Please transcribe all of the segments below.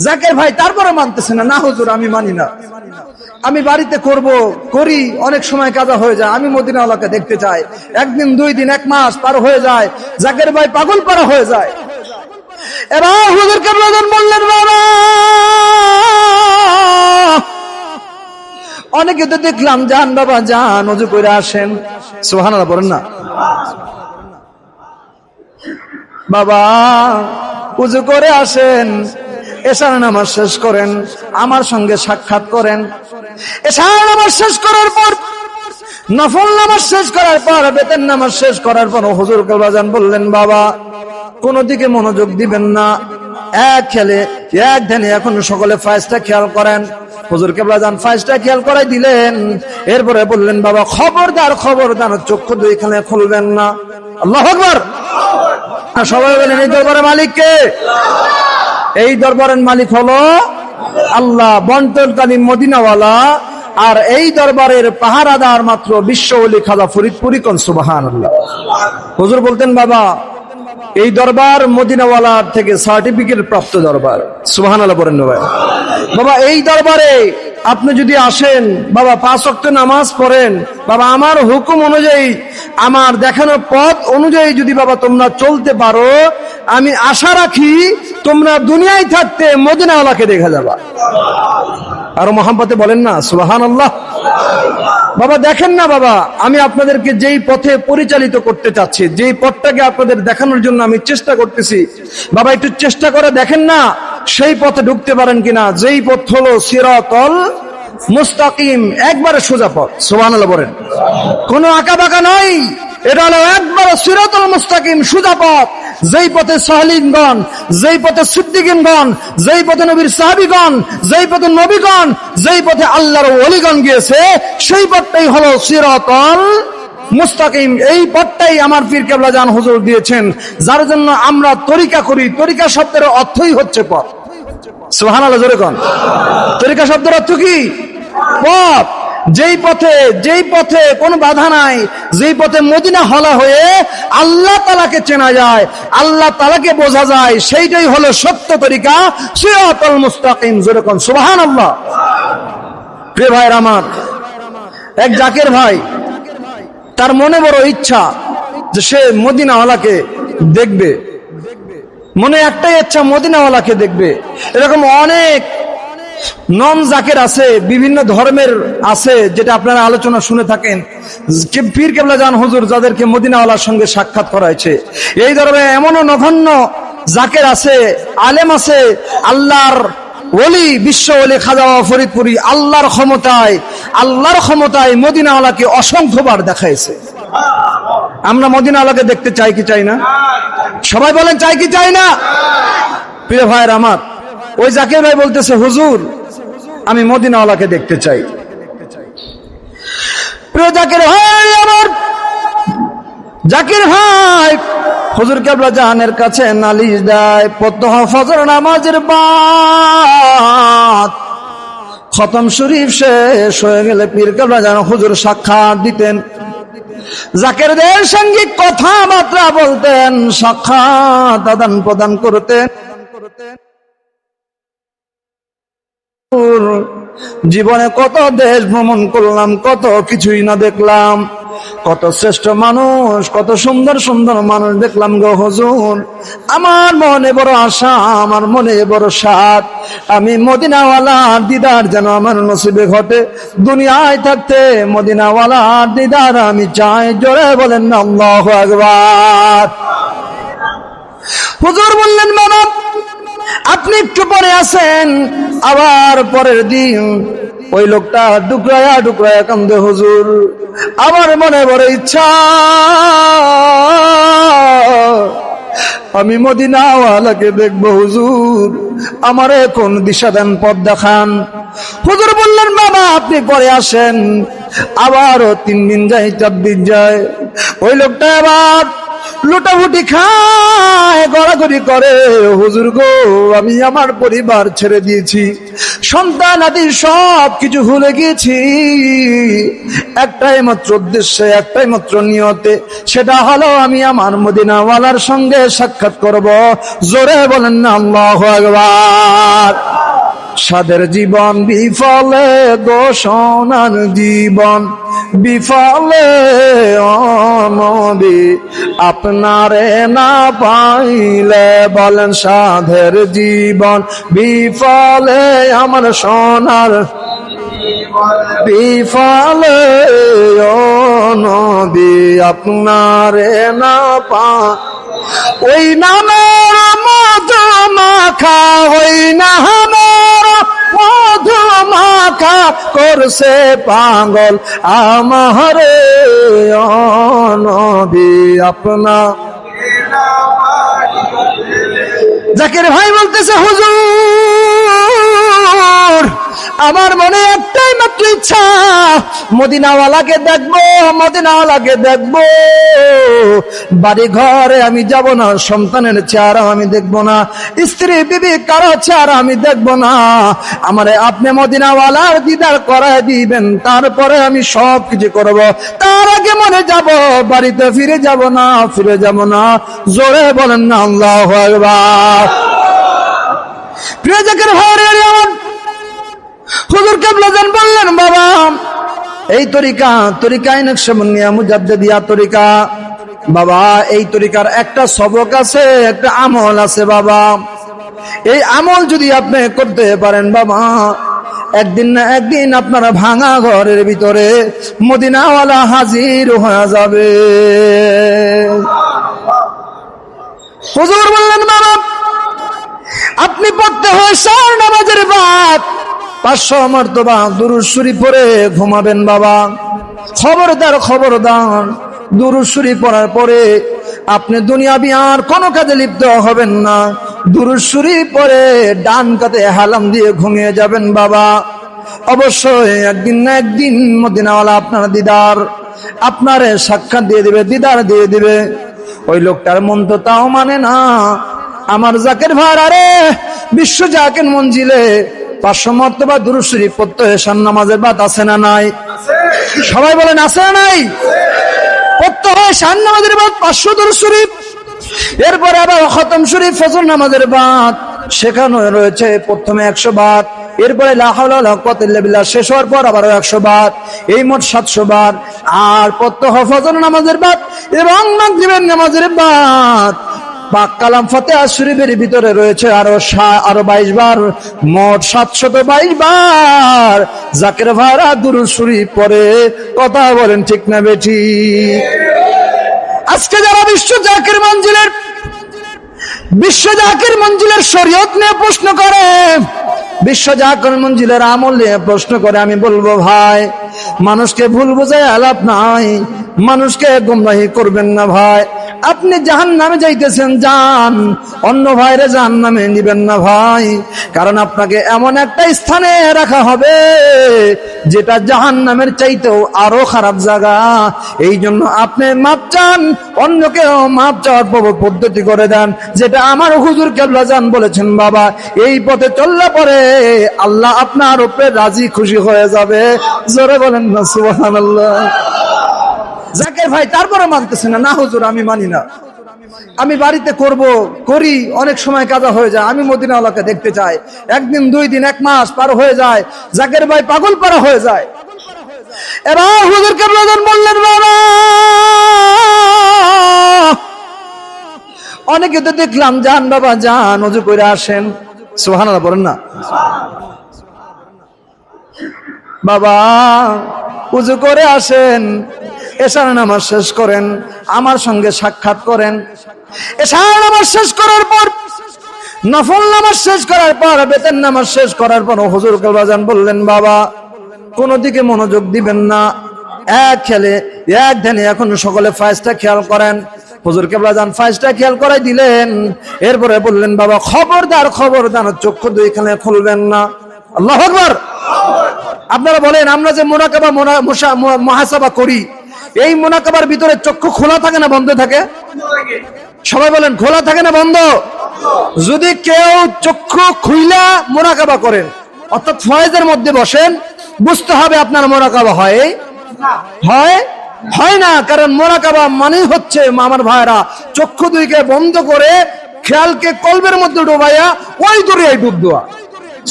জাকের ভাই তারপরে মানতেছে না না হুজুর, আমি মানি না। আমি বাড়িতে করব, করি, অনেক সময় কাজা হয়ে যায়, আমি মদিনাওয়ালাকে দেখতে চাই। একদিন, দুই দিন, এক মাস পার হয়ে যায়, জাকের ভাই পাগল পারা হয়ে যায়। এবার হুজুর কেমন বললেন অনেকে তো দেখলাম, যান বাবা, যান, অজু করে আসেন। সোহান বলেন না। বাবা উজু করে আসেন। এসার নামাজ শেষ করেন, আমার সঙ্গে সাক্ষাৎ করেন। এসার নামাজ শেষ করার পর, নফল নামাজ শেষ করার পর বেতন নামাজ শেষ করার পর হুজুর কাবাজান বললেন, বাবা, কোন দিকে মনোযোগ দিবেন না। এক খেলে, এক ধ্যানে এখন সকলে ফাইজটা খেয়াল করেন। হুজুর কেবলা যান ফাইজটা খেয়াল করাই দিলেন। এরপরে বললেন, বাবা, খবরদার খবরদার, চক্ষু দুইখানে খুলবেন না। আল্লাহ আকবর। সবাই বলেন, এই দরবারের মালিক কে এই দরবারের মালিক হলো আল্লাহ বন্টনকালীন মদিনাওয়ালা। আর এই দরবারের পাহারাদার মাত্র বিশ্ব অলি খাদা ফরিদপুরি কন সুবাহান আল্লাহ হুজুর বলতেন, বাবা এই দরবার মদিনাওয়ালার থেকে সার্টিফিকেট প্রাপ্ত দরবার। সুহান আল্লাহ বলেন ভাই। বাবা, এই দরবারে আপনি যদি আসেন, বাবা, পাঁচ অক্ট নামাজ পড়েন, বাবা, আমার হুকুম অনুযায়ী, আমার দেখানো পথ অনুযায়ী যদি বাবা তোমরা চলতে পারো, আমি আশা রাখি তোমরা দুনিয়ায় থাকতে মদিনাওয়ালাকে দেখা যাবা। আর মোহাম্মতে বলেন না সুবাহান আল্লাহ বাবা, দেখেন না বাবা, আমি আপনাদেরকে যেই পথে পরিচালিত করতে চাচ্ছি, যেই পথটাকে আপনাদের দেখানোর জন্য আমি চেষ্টা করতেছি, বাবা, একটু চেষ্টা করে দেখেন না, সেই পথে ঢুকতে পারেন কিনা, যেই পথ হলো সিরাতল মুস্তাকিম, একবারে সোজা পথ সোহান বলেন। কোনো আঁকা বাঁকা নয় এটা হলো একবারে সিরাতল মুস্তাকিম, সোজা পথ। যেই পথে সাহলিনগণ, যেই পথে সিদ্দিকিনগণ, যেই পথে নবীর সাহাবিগণ, যেই পথে নবীগণ, যেই পথে আল্লাহর অলিগণ গিয়েছে, সেই পথটাই হলো সিরাতল মুস্তাকিম। এই পথটাই আমার পীর কেবলা জান হুজুর দিয়েছেন, যার জন্য আমরা তরিকা করি। তরিকা শব্দের অর্থই হচ্ছে পথ। সুহান আল্লাহ জোরে কন। তরিকা শব্দের অর্থ কি? পথ। যেই পথে যেই পথে কোনো বাধা নাই, যেই পথে মদিনা হলা হয়ে আল্লাহ তালাকে চেনা যায়, আল্লাহ তালাকে বোঝা যায়, সেইটাই হলো সত্য তরিকা, সিরাতুল মুস্তাকিম, যেরকম সুবহান আল্লাহ প্রিয় ভাই আমার, এক জাকের ভাই, তার মনে বড় ইচ্ছা যে সে মদিনাওয়ালাকে দেখবে। মনে একটাই ইচ্ছা, মদিনাওয়ালাকে দেখবে। এরকম অনেক নন জাকের আছে, বিভিন্ন ধর্মের আছে, যেটা আপনারা আলোচনা শুনে থাকেন। পীর কেবলা জান হুজুর যাদেরকে মদিনাওয়ালার সঙ্গে সাক্ষাৎ করাইছে। এই ধরনের এমনও নগণ্য জাকের আছে, আলেম আছে, আল্লাহর ওলি, বিশ্ব ওলি খাজা ফরিদপুরি আল্লাহর ক্ষমতায় আল্লাহর ক্ষমতায় মদিনাওয়ালাকে অসংখ্যবার দেখাইছে। আমরা মদিনাওয়ালাকে দেখতে চাই কি চাই না? সবাই বলেন, চাই কি চাই না? প্রিয় ভাইয়ের আমার ওই জাকির ভাই বলতেছে, হুজুর, আমি মদিনাওয়ালাকে দেখতে চাই। প্রিয় জাকির ভাই, আমার জাকির ভাই, হুজুর কেবলা জাহানের কাছে নালিশ দেয় প্রত্যহ ফজর নামাজের বাদ, খতম শরীফ শেষ হয়ে গেলে পীর কেবলা জান হুজুর সাক্ষাৎ দিতেন। জাকেরদের সঙ্গে কথাবার্তা বলতেন, সাক্ষাৎ আদান প্রদান করতেন। জীবনে কত দেশ ভ্রমণ করলাম, কত কিছুই না দেখলাম। কত শ্রেষ্ঠ মানুষ, কত সুন্দর সুন্দর মানুষ দেখলাম গো হজুর। আমার মনে বড় আশা, আমার মনে বড় সাত আমি মদিনাওয়ালার দিদার যেন আমার নসিবে ঘটে। দুনিয়ায় থাকতে মদিনাওয়ালার দিদার আমি চাই, জোরে বলেন আল্লাহু আকবার। হুজুর বললেন বাবা আপনি একটু পরে আসেন, আবার পরের দিন ওই লোকটা ডুকরায়া ডুকরায়া কান্দে, হুজুর। আমার মনে বড় ইচ্ছা। আমি মদিনাওয়ালাকে দেখব, হুজুর। আমার এখন দিশা দেন পথ দেখান। হুজুর বললেন, বাবা, আপনি পরে আসেন। আবারও তিন দিন যায়, চার দিন যায়। ওই লোকটা আবার লুটাফুটি খায়, গড়াগড়ি করে। হুজুর গো, আমি আমার পরিবার ছেড়ে দিয়েছি। সন্তান আদি সব কিছু ভুলে গিয়েছি। একটাই মাত্র উদ্দেশ্যে, একটাই মাত্র নিয়তে, সেটা হলো আমি আমার মদিনাওয়ালার সঙ্গে সাক্ষাৎ করব। জোরে বলেন না, আল্লাহ একবার সাদের জীবন বিফলে দোষণার জীবন, বিফলে অনবি আপনারে না পাইলে বলেন সাধের জীবন, বিফলে আমার সোনার বিফলে অনবি আপনারে না পা। ওই নামের মধু মাখা, ওই নামের মধু মাখা করছে পাগল আমার। নবী আপনা জাকির ভাই বলতেছে, হুজুর, আমার মনে একটাই মাত্র ইচ্ছা, মদিনাওয়ালাকে দেখব মদিনাওয়ালাকে দেখব। বাড়ি ঘরে আমি যাব না, সন্তানের চেহারা আমি দেখব না, স্ত্রী, বিবি, কারও চেহারা আমি দেখব না। আমার আপনি মদিনাওয়ালার দিদার করায় দিবেন, তারপরে আমি সব কিছু করব। তার আগে মনে যাব, বাড়িতে ফিরে যাব না, ফিরে যাব না। জোরে বলেন না, আল্লাহ আকবার। প্রিয় জাকের হুজুর কেবলাজান বললেন, বাবা, এই তরিকা মুজাদ্দিদিয়া তরিকা। বাবা, এই তরিকার একটা সবক আছে, একটা আমল আছে, বাবা। এই আমল যদি আপনি করতে পারেন, বাবা, একদিন না একদিন আপনারা ভাঙা ঘরের ভিতরে মদিনাওয়ালা হাজির হয়ে যাবে। হুজুর বললেন, বাবা পড়তে হয় সার নামাজের বাদ পাঁচশো মর্তবা দুরুশ্বরী পরে ঘুমাবেন বাবা। খবরদার খবরদার দুরুশ্বরী পড়ার পরে আপনি দুনিয়াবি আর কোনো কাজে লিপ্ত হবেন না। দুরুশ্বরী পরে ডান কাতে হালাম দিয়ে ঘুমিয়ে যাবেন বাবা। অবশ্যই একদিন না একদিন মদিনাওয়ালা আপনার দিদার আপনারে সাক্ষাৎ দিয়ে দিবে, দিদার দিয়ে দিবে। ওই লোকটার মন তো তাও মানে না। আমার জাকের ভার আরে বিশ্ব জাকের মঞ্জিলে পাঁচশো মর্তবা দুরুশরীফ পড়তে এসান নামাজের বাদ আছে না নাই? সবাই বলেন, আছে না নাই? পড়তে হয় শান নামাজের বাদ, পাঁচশো দুরুশরীফ এরপরে আবার খতম শরীফ, ফজর নামাজের বাদ। সেখানে রয়েছে প্রথমে একশো বাদ। এরপরে লাহাল্লাহ শেষ হওয়ার পর আবার একশো বাদ। এই মোট সাতশো বার আর প্রত্যহ ফজর নামাজের বাদ এবং নামাজের বাদ। পাক কালাম ফতে শরীফের ভিতরে রয়েছে আরও আরও বাইশ বার, মোট সাতশত বাইশ বার। জাকের ভাড়া দুরু শরীফ পরে কথা বলেন ঠিক না বেঠি? আজকে যারা বিশ্ব জাকের মঞ্জিলের, বিশ্ব জাকের মঞ্জিলের শরীয়ত নিয়ে প্রশ্ন করে, বিশ্ব জাকের মঞ্জিলের আমল নিয়ে প্রশ্ন করে, আমি বলব, ভাই, মানুষকে ভুল বোঝায় আলাপ নাই, মানুষকে গুমরাহি করবেন না, ভাই। আপনি জাহান নামে যাইতেছেন, যান। অন্য ভাইরে জাহান নামে নিবেন না ভাই। কারণ আপনাকে এমন একটা স্থানে রাখা হবে, যেটা জাহান নামের চাইতেও আরও খারাপ জায়গা। এই জন্য আপনি মাপ চান, অন্যকেও মাপ চাওয়ার পদ্ধতি করে দেন, যেটা আমার হুজুর কেবলা যান বলেছেন, বাবা। এই পথে চললে পরে আল্লাহ আপনার উপরে রাজি খুশি হয়ে যাবে। জোরে বলেন না, সুবহানাল্লাহ। জাকের ভাই তারপরে মানতেছে না। না, হুজুর, আমি মানি না। আমি বাড়িতে করব, করি, অনেক সময় কাজা হয়ে যায়। আমি মদিনাওয়ালাকে দেখতে চাই। একদিন, দুই দিন, এক মাস পার হয়ে যায়। জাকের ভাই পাগল পারা হয়ে যায়। এবার হুজুর কেবলাজন বললেন, বাবা! অনেকে তো দেখলাম, যান বাবা, যান, অজু করে আসেন। সোহানা বলেন না। বাবা উজু করে আসেন। এসার নামাজ শেষ করেন, আমার সঙ্গে সাক্ষাৎ করেন। এসার নামাজ শেষ করার পর, নফল নামাজ শেষ করার পর বেতন নামাজ শেষ করার পর হুজুর কালবাজান বললেন, বাবা, কোন দিকে মনোযোগ দিবেন না। এক খেলে, এক ধ্যানে এখন সকলে ফাইজটা খেয়াল করেন। হুজুর কেবলাজান ফাইজটা খেয়াল করাই দিলেন। এরপরে বললেন, বাবা, খবরদার খবরদার, চক্ষু দুইখানে খুলবেন না। আল্লাহ আপনারা বলেন, আমরা যে মোনাকাবা মহাসাবা করি এই মোনাকাবার ভিতরে চক্ষু খোলা থাকে না, বন্ধ থাকে? সবাই বলেন, খোলা থাকে না, বন্ধ? যদি কেউ চক্ষু খুইলা মোনাকাবা করেন, অর্থাৎ ফয়েজের মধ্যে বসেন, বুঝতে হবে আপনার মোনাকাবা হয়? হয়? হয় না, কারণ মোনাকাবা মানে হচ্ছে, আমার ভাইরা, চক্ষু দুইকে বন্ধ করে খেয়ালকে কলবের মধ্যে ডোবাইয়া ওই দূরে ডুব দেওয়া।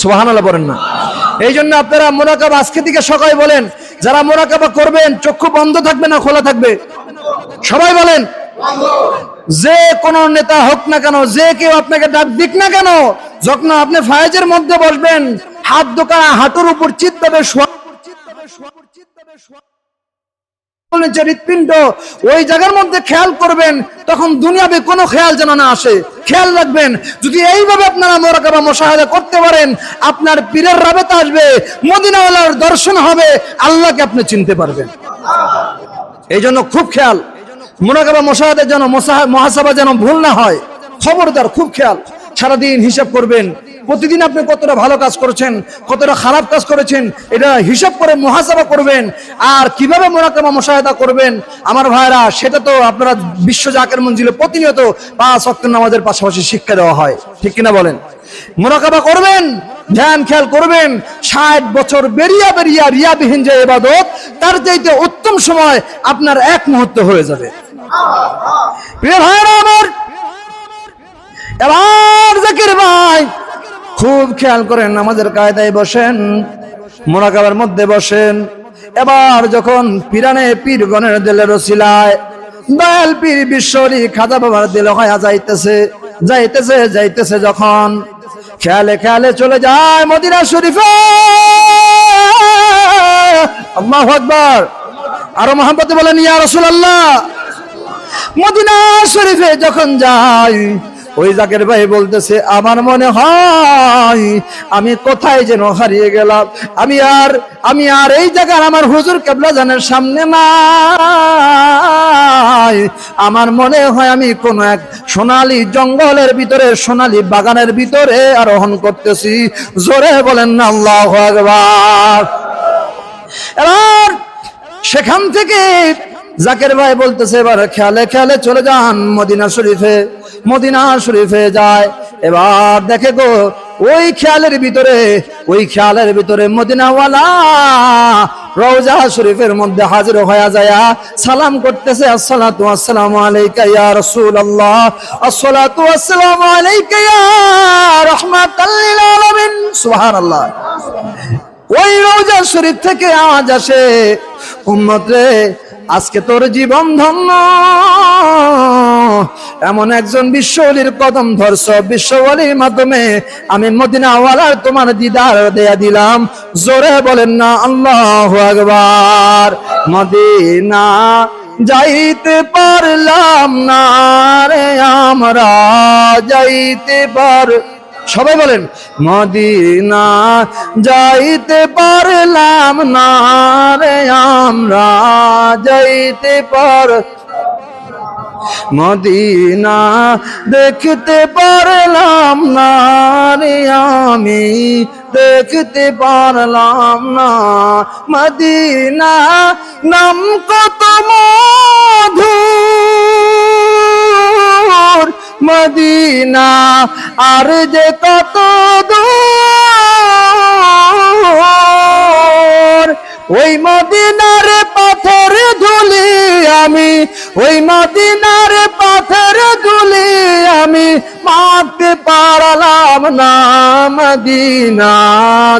সুবহানাল্লাহ বলেন না। এই জন্য আপনারা আজকে থেকে সকাল বলেন, যারা করবেন, চক্ষু বন্ধ থাকবে না খোলা থাকবে? সবাই বলেন, যে কোন নেতা হোক না কেন, যে কেউ আপনাকে ডাক দিক না কেন, যখন আপনি ফায়েজের মধ্যে বসবেন, হাত দোকান, হাঁটুর উপর চিত্তবে হৃৎপিণ্ড, ওই জায়গার মধ্যে খেয়াল করবেন, তখন দুনিয়াবে কোনো খেয়াল যেন না আসে। খেয়াল রাখবেন, যদি এইভাবে আপনারা মোরাকাবা মোশাহাদা করতে পারেন, আপনার পীরের রাবেতা আসবে, মদিনাওয়ালার দর্শন হবে, আল্লাহকে আপনি চিনতে পারবেন। এই জন্য খুব খেয়াল মোনাকাবা মোশাহাদের যেন মহাসাবা যেন ভুল না হয়, খবরদার, খুব খেয়াল। সারাদিন হিসাব করবেন প্রতিদিন আপনি কতটা ভালো কাজ করেছেন, কতটা খারাপ কাজ করেছেন, এটা হিসাব করে মহাসাবা করবেন। আর কীভাবে মোনাকাবা মোশাহেদা করবেন, আমার ভাইরা সেটা তো আপনারা বিশ্ব জাকের মঞ্জিলে প্রতিনিয়ত পাঁচ অক্ট নামাজের পাশাপাশি শিক্ষা দেওয়া হয়। ঠিক কিনা বলেন? মোনাকাবা করবেন, ধ্যান, খেয়াল করবেন, ষাট বছর বেরিয়া বেরিয়া রিয়াবিহীন যে এবাদত তার চাইতে উত্তম সময় আপনার এক মুহূর্ত হয়ে যাবে। ভাইরা আমার, এবার জাকির ভাই খুব খেয়াল করেন আমাদের কায়দায় বসেন, মোনাকাবার মধ্যে বসেন। এবার যখন পিরানে পীরগণের দিলে রসিলায় দয়াল পীর বিশ্বরী খাজা বাবার দিলে হয়া যাইতেছে যাইতেছে যাইতেছে যখন খেয়ালে খেয়ালে চলে যায় মদিনা শরীফে। আল্লাহু আকবার। আরও মোহাম্মতে বলেন, ইয়া রাসূলুল্লাহ। মদিনা শরীফে যখন যাই ওই জাকের ভাই বলতেছে, আমার মনে হয় আমি কোথায় যেন হারিয়ে গেলাম। আমি আর আমি আর এই জায়গার আমার হুজুর কেবলা জানের সামনে নাই। আমার মনে হয় আমি কোন এক সোনালি জঙ্গলের ভিতরে, সোনালী বাগানের ভিতরে আরোহণ করতেছি। জোরে বলেন না আল্লাহ আকবার। এবার সেখান থেকে জাকের ভাই বলতেছে, এবার খেয়ালে খেয়ালে চলে যান মদিনা শরীফে। মদিনা শরীফে যায়। এবার দেখে গো, ওই খেয়ালের ভিতরে, ওই খেয়ালের ভিতরে মদিনাওয়ালা রওজা শরীফের মধ্যে হাজির হয়ে যায় সালাম করতেছে, আসসালাতু আসসালামু আলাইকা ইয়া রাসূলুল্লাহ, আসসালাতু আসসালামু আলাইকা ইয়া রাহমাতাল লিল আলামিন। সুবহানাল্লাহ। ওই রোজা শরীফ থেকে আওয়াজ আসে, উম্মত রে আজকে তোর জীবন ধন্য। এমন একজন বিশ্বলির কদম ধরছ। বিশ্বলির মাধ্যমে আমি মদিনাওয়ালার তোমার দিদার দেয়া দিলাম। জোরে বলেন না, আল্লাহ আকবার। মদিনা যাইতে পারলাম না রে আমরা, যাইতে পার সবাই বলেন, মদিনা যাইতে পারলাম না রে, আমরা যাইতে পার মদিনা দেখতে পারলাম না রে, আমি দেখতে পারলাম না। মদিনা নাম কত মধুর মদিনা, আর যে কত ওই মদিনার পাথর ধুলি আমি, ওই মদিনার পাথর ধুলি আমি মাপতে পারলাম না মদিনা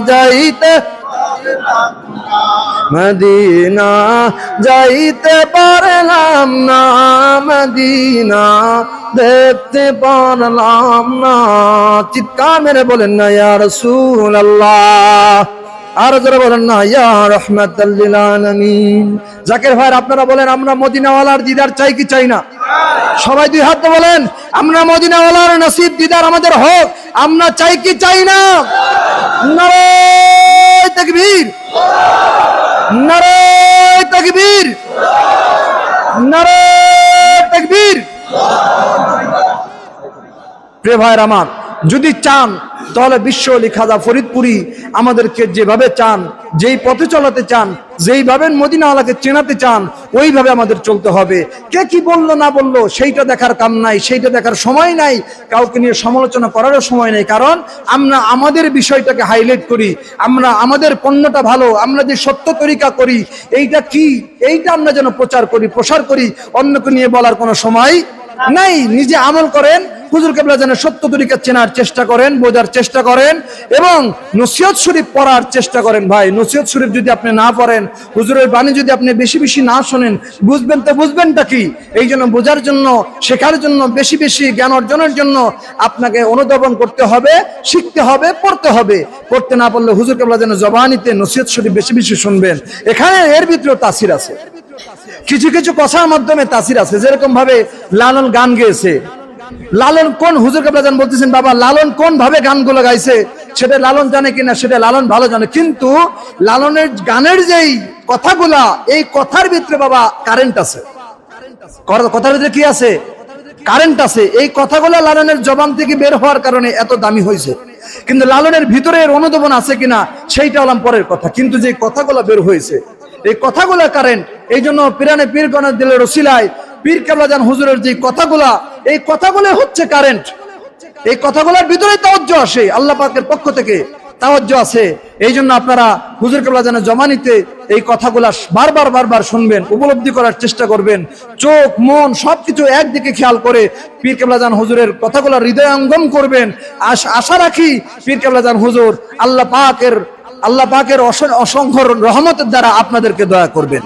যাইতে। মদিনা যাইতে পারলাম না, মদিনা দেখতে পারলাম না। চিৎকার মেরে বলেন না, ইয়া রাসূলুল্লাহ। আর যারা বলেন না, ইয়া রাহমাতাল্লিল জাকির ভাই আপনারা বলেন, আমরা মদিনাওয়ালার দিদার চাই কি চাই না? সবাই দুই হাত বলেন, আমরা মদিনাওয়ালার নসিব দিদার আমাদের হোক, আমরা চাই কি চাই না? তাকবীর। নারে তকবীর। নারে তকবীর। প্রিয় ভাইয়ের আমার যদি চান তাহলে বিশ্ব আলী খাজা ফরিদপুরি আমাদেরকে যেভাবে চান যেই পথে চলাতে চান যেইভাবে মদিনা আলাকে চেনাতে চান ওইভাবে আমাদের চলতে হবে। কে কি বলল না বলল সেইটা দেখার কাম নাই সেইটা দেখার সময় নাই কাউকে নিয়ে সমালোচনা করারও সময় নেই কারণ আমরা আমাদের বিষয়টাকে হাইলাইট করি আমরা আমাদের পণ্যটা ভালো আমরা যে সত্য তরিকা করি এইটা কি এইটা আমরা যেন প্রচার করি প্রসার করি অন্যকে নিয়ে বলার কোনো সময় নাই নিজে আমল করেন হুজুর কেবলা যেন সত্য তরিকা চেনার চেষ্টা করেন, বোঝার চেষ্টা করেন এবং নসিহত শরীফ পড়ার চেষ্টা করেন ভাই। নসিহত শরীফ যদি আপনি না পড়েন, হুজুরের বাণী যদি আপনি বেশি বেশি না শোনেন, বুঝবেন তো বুঝবেনটা কি? এই জন্য বোঝার জন্য, শেখার জন্য, বেশি বেশি জ্ঞান অর্জনের জন্য আপনাকে অনুধাবন করতে হবে, শিখতে হবে, পড়তে হবে। পড়তে না পারলে হুজুর কেবলা যেন জবানিতে নসিহত শরীফ বেশি বেশি শুনবেন। এখানে এর ভিতরে তাসির আছে। কিছু কিছু কথার মাধ্যমে তাসির আছে। যেরকম ভাবে লালন গান গেয়েছে। লালন কোন হুজুর কাবলাজান বলতেছেন, বাবা, লালন কোন ভাবে গানগুলো গাইছে? সেটা লালন জানে কিনা, সেটা লালন ভালো জানে। কিন্তু লালনের গানের যেই কথাগুলা, এই কথার ভিতরে বাবা কারেন্ট আছে। কথার ভিতরে কি আছে? কারেন্ট আছে। এই কথাগুলো লালনের জবান থেকে বের হওয়ার কারণে এত দামি হয়েছে। কিন্তু লালনের ভিতরে এর অনুধাবন আছে কিনা, সেইটা হলাম পরের কথা। কিন্তু যে কথাগুলো বের হয়েছে, এই কথাগুলো কারেন্ট এই জন্য পিরানে পীরগণের দিলের রসিলায় পীর কাবলাজান হুজুরের যে কথাগুলা এই কথাগুলো হচ্ছে কারেন্ট এই কথাগুলোর ভিতরে তাওজ্য আসে, আল্লাহ পাকের পক্ষ থেকে তাওজ্য আছে এই জন্য আপনারা হুজুর কেবলা যেন জমা নিতে এই কথাগুলা বারবার বারবার শুনবেন, উপলব্ধি করার চেষ্টা করবেন। চোখ, মন সবকিছু একদিকে খেয়াল করে পীর কেবলা জান হুজুরের কথাগুলা হৃদয়ঙ্গম করবেন। আশ- রাখি পীর কেবলা জান হুজুর আল্লাহ পাকের আল্লাহ পাকের অসংখ্য রহমতের দ্বারা আপনাদেরকে দয়া করবেন।